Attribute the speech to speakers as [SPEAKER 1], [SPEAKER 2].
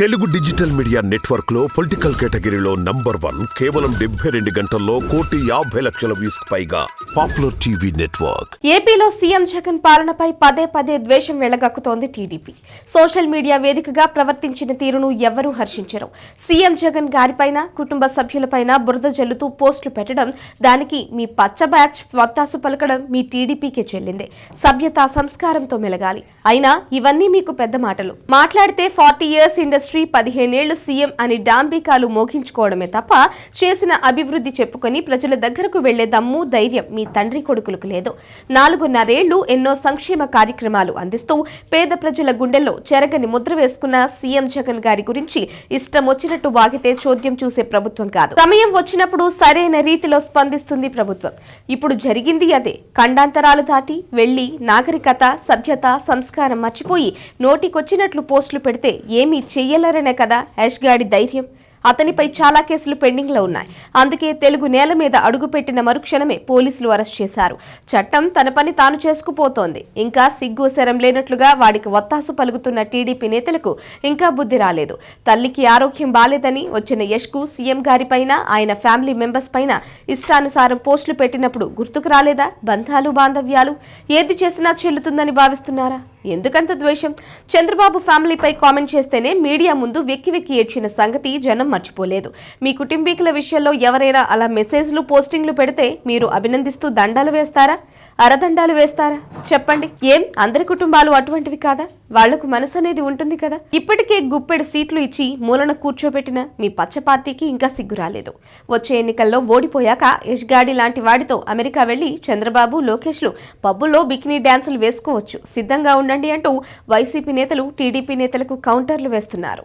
[SPEAKER 1] Telugu digital media నెట్వర్క్లో political కేటగిరీలో number one కేవలం డెబ్బై రెండు గంటల్లో కోటి యాభై లక్షల వ్యూస్ పైగా పాపులర్ టీవీ నెట్వర్క్.
[SPEAKER 2] ఏపీలో సీఎం జగన్ పాలనపై పదే పదే ద్వేషం వెళ్ళగక్కుతోంది టీడీపీ. సోషల్ మీడియా వేదికగా ప్రవర్తించిన తీరును ఎవ్వరూ హర్షించరు. సీఎం జగన్ గారిపైన కుటుంబ సభ్యులపైన బురద జల్లుతూ పోస్టులు పెట్టడం దానికి మీ పచ్చ బ్యాచ్ వత్తాసు పలకడం మీ టీడీపీకే చెల్లింది. సభ్యత సంస్కారంతో మెలగాలి. అయినా ఇవన్నీ మీకు పెద్ద మాటలు. మాట్లాడితే ఫార్టీ ఇయర్స్ ఇండస్ట్రీ పదిహేనేళ్ళు సీఎం అని డాంబికాలు మోగించుకోవడమే తప్ప చేసిన అభివృద్ధి చెప్పుకొని ప్రజల దగ్గరకు వెళ్ళే దమ్ము ధైర్యం మీ తండ్రి కొడుకులకు లేదు. నాలుగున్నరేళ్ళు ఎన్నో సంక్షేమ కార్యక్రమాలు అందిస్తూ పేద ప్రజల గుండెల్లో చెరగని ముద్ర వేసుకున్న సీఎం జగన్ గారి గురించి ఇష్టం వచ్చినట్టు వాగితే చోద్యం చూసే ప్రభుత్వం కాదు. సమయం వచ్చినప్పుడు సరైన రీతిలో స్పందిస్తుంది ప్రభుత్వం. ఇప్పుడు జరిగింది అదే. ఖండాంతరాలు దాటి వెళ్ళి నాగరికత సభ్యత సంస్కారం మర్చిపోయి నోటికొచ్చినట్లు పోస్టులు పెడితే ఏమీ చెయ్యలేరనే కదా యాష్ గాడి ధైర్యం? అతనిపై చాలా కేసులు పెండింగ్లో ఉన్నాయి. అందుకే తెలుగు నేల మీద అడుగుపెట్టిన మరుక్షణమే పోలీసులు అరెస్ట్ చేశారు. చట్టం తన పని తాను చేసుకుపోతోంది. ఇంకా సిగ్గు శరం లేనట్లుగా వాడికి ఒత్తాసు పలుకుతున్న టీడీపీ నేతలకు ఇంకా బుద్ధి రాలేదు. తల్లికి ఆరోగ్యం బాలేదని వచ్చిన యష్కు సీఎం గారిపైన ఆయన ఫ్యామిలీ మెంబర్స్ పైన ఇష్టానుసారం పోస్టులు పెట్టినప్పుడు గుర్తుకు రాలేదా? బంధాలు బాంధవ్యాలు? ఏది చేసినా చెల్లుతుందని భావిస్తున్నారా? ఎందుకంత ద్వేషం? చంద్రబాబు ఫ్యామిలీపై కామెంట్ చేస్తేనే మీడియా ముందు వెక్కి వెక్కి ఏడ్చిన సంగతి జనం మర్చిపోలేదు. మీ కుటుంబీకుల విషయంలో ఎవరైనా అలా మెసేజ్లు పోస్టింగ్లు పెడితే మీరు అభినందిస్తూ దండాలు వేస్తారా? అరదండాలు వేస్తారా? చెప్పండి. ఏం? అందరి కుటుంబాలు అటువంటివి కాదా? వాళ్ళకు మనసు అనేది ఉంటుంది కదా. ఇప్పటికే గుప్పెడు సీట్లు ఇచ్చి మూలన కూర్చోబెట్టిన మీ పచ్చ పార్టీకి ఇంకా సిగ్గు రాలేదు. వచ్చే ఎన్నికల్లో ఓడిపోయాక యష్గాడి లాంటి వాడితో అమెరికా వెళ్ళి చంద్రబాబు లోకేష్లు పబ్బుల్లో బికినీ డ్యాన్సులు వేసుకోవచ్చు. సిద్ధంగా ఉండండి అంటూ వైసీపీ నేతలు టీడీపీ నేతలకు కౌంటర్లు వేస్తున్నారు.